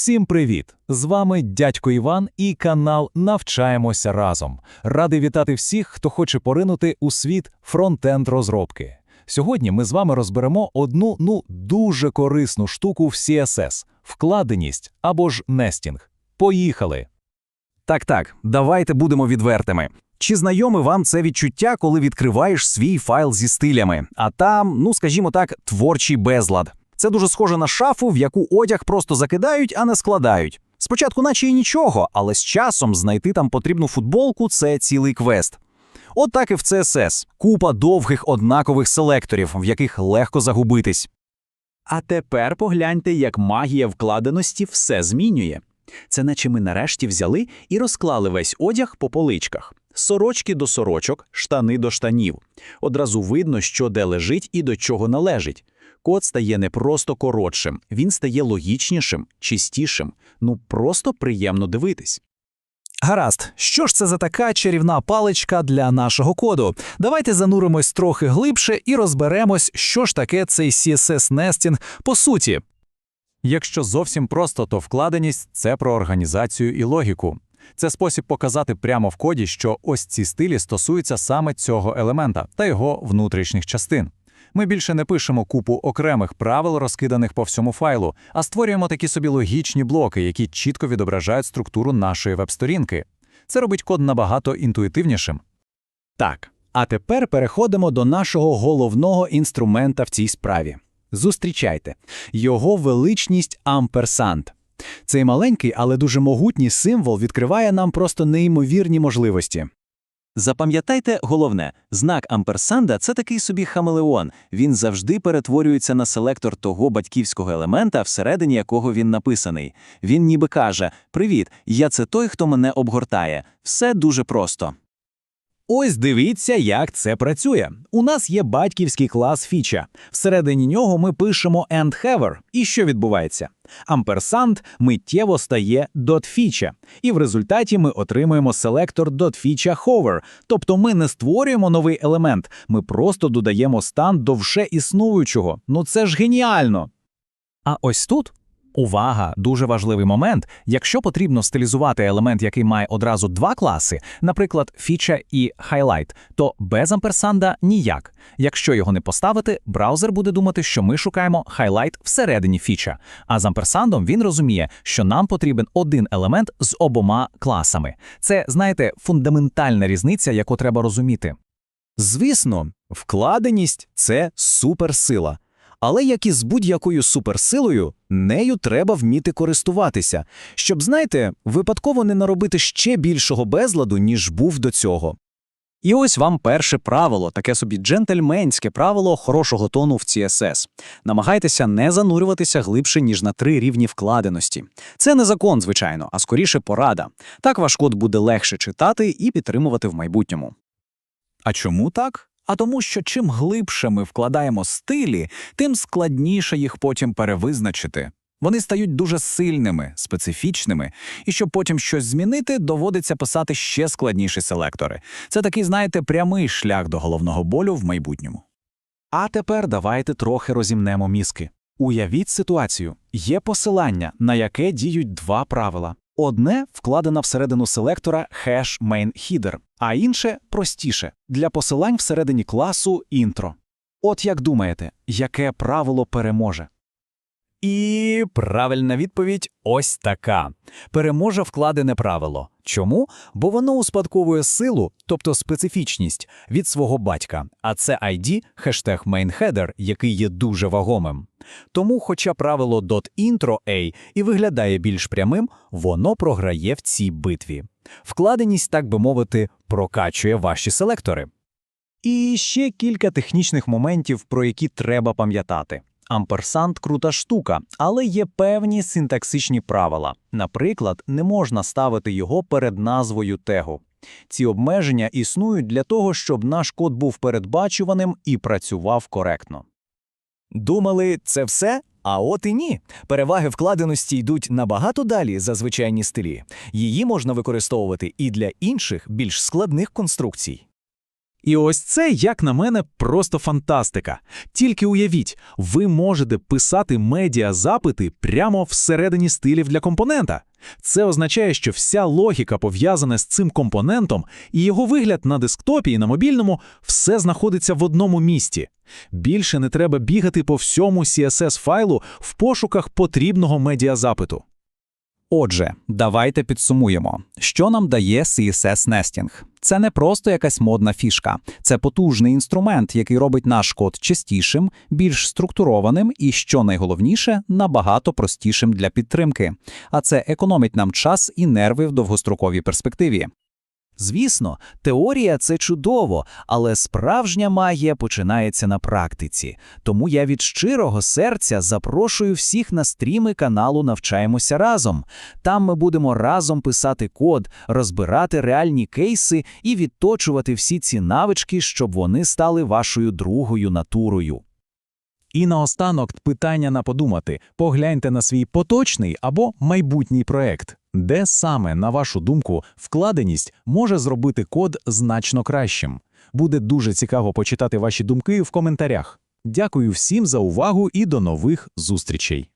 Всім привіт! З вами дядько Іван і канал Навчаємося разом. Радий вітати всіх, хто хоче поринути у світ фронтенд розробки. Сьогодні ми з вами розберемо одну ну дуже корисну штуку в CSS – вкладеність або ж нестінг. Поїхали! Так, так, давайте будемо відвертими. Чи знайоме вам це відчуття, коли відкриваєш свій файл зі стилями, а там, ну скажімо так, творчий безлад. Це дуже схоже на шафу, в яку одяг просто закидають, а не складають. Спочатку, наче і нічого, але з часом знайти там потрібну футболку це цілий квест. От так і в CSS. Купа довгих однакових селекторів, в яких легко загубитись. А тепер погляньте, як магія вкладеності все змінює. Це наче ми нарешті взяли і розклали весь одяг по поличках. Сорочки до сорочок, штани до штанів. Одразу видно, що де лежить і до чого належить. Код стає не просто коротшим, він стає логічнішим, чистішим. Ну просто приємно дивитись. Гаразд, що ж це за така чарівна паличка для нашого коду? Давайте зануримось трохи глибше і розберемось, що ж таке цей CSS нестінг по суті. Якщо зовсім просто, то вкладеність – це про організацію і логіку. Це спосіб показати прямо в коді, що ось ці стилі стосуються саме цього елемента та його внутрішніх частин. Ми більше не пишемо купу окремих правил, розкиданих по всьому файлу, а створюємо такі собі логічні блоки, які чітко відображають структуру нашої веб-сторінки. Це робить код набагато інтуїтивнішим. Так, а тепер переходимо до нашого головного інструмента в цій справі. Зустрічайте його величність амперсант. Цей маленький, але дуже могутній символ відкриває нам просто неймовірні можливості. Запам'ятайте головне, знак амперсанда це такий собі хамелеон. Він завжди перетворюється на селектор того батьківського елемента, всередині якого він написаний. Він ніби каже: Привіт, я це той, хто мене обгортає. Все дуже просто. Ось дивіться, як це працює. У нас є батьківський клас фіча. Всередині нього ми пишемо endHaver. І що відбувається? Амперсанд миттєво стає .feature. І в результаті ми отримуємо селектор .featureHover. Тобто ми не створюємо новий елемент, ми просто додаємо стан до вже існуючого. Ну це ж геніально! А ось тут. Увага, дуже важливий момент. Якщо потрібно стилізувати елемент, який має одразу два класи, наприклад, фіча і highlight, то без амперсанда ніяк. Якщо його не поставити, браузер буде думати, що ми шукаємо highlight всередині фіча. А з амперсандом він розуміє, що нам потрібен один елемент з обома класами. Це, знаєте, фундаментальна різниця, яку треба розуміти. Звісно, вкладеність це суперсила. Але як і з будь-якою суперсилою, нею треба вміти користуватися, щоб, знаєте, випадково не наробити ще більшого безладу, ніж був до цього. І ось вам перше правило, таке собі джентльменське правило хорошого тону в CSS. Намагайтеся не занурюватися глибше, ніж на три рівні вкладеності. Це не закон, звичайно, а скоріше порада. Так ваш код буде легше читати і підтримувати в майбутньому. А чому так? А тому, що чим глибше ми вкладаємо стилі, тим складніше їх потім перевизначити. Вони стають дуже сильними, специфічними, і щоб потім щось змінити, доводиться писати ще складніші селектори. Це такий, знаєте, прямий шлях до головного болю в майбутньому. А тепер давайте трохи розімнемо мізки. Уявіть ситуацію: є посилання, на яке діють два правила. Одне вкладено всередину селектора hash main header, а інше простіше для посилань всередині класу intro. От як думаєте, яке правило переможе? І правильна відповідь ось така: переможе вкладене правило. Чому? Бо воно успадковує силу, тобто специфічність, від свого батька, а це ID, хештег mainheader, який є дуже вагомим. Тому, хоча правило .intro-a і виглядає більш прямим, воно програє в цій битві. Вкладеність, так би мовити, прокачує ваші селектори. І ще кілька технічних моментів, про які треба пам'ятати. Амперсант крута штука, але є певні синтаксичні правила. Наприклад, не можна ставити його перед назвою тегу. Ці обмеження існують для того, щоб наш код був передбачуваним і працював коректно. Думали, це все? А от і ні. Переваги вкладеності йдуть набагато далі за звичайні стилі. Її можна використовувати і для інших більш складних конструкцій. І ось це, як на мене, просто фантастика. Тільки уявіть, ви можете писати медіазапити прямо всередині стилів для компонента. Це означає, що вся логіка пов'язана з цим компонентом, і його вигляд на десктопі і на мобільному все знаходиться в одному місці. Більше не треба бігати по всьому CSS-файлу в пошуках потрібного медіазапиту. Отже, давайте підсумуємо, що нам дає CSS Nesting. Це не просто якась модна фішка, це потужний інструмент, який робить наш код чистішим, більш структурованим і, що найголовніше, набагато простішим для підтримки. А це економить нам час і нерви в довгостроковій перспективі. Звісно, теорія це чудово, але справжня магія починається на практиці. Тому я від щирого серця запрошую всіх на стріми каналу Навчаємося разом. Там ми будемо разом писати код, розбирати реальні кейси і відточувати всі ці навички, щоб вони стали вашою другою натурою. І наостанок питання на подумати. Погляньте на свій поточний або майбутній проект. Де саме, на вашу думку, вкладеність може зробити код значно кращим? Буде дуже цікаво почитати ваші думки в коментарях. Дякую всім за увагу і до нових зустрічей.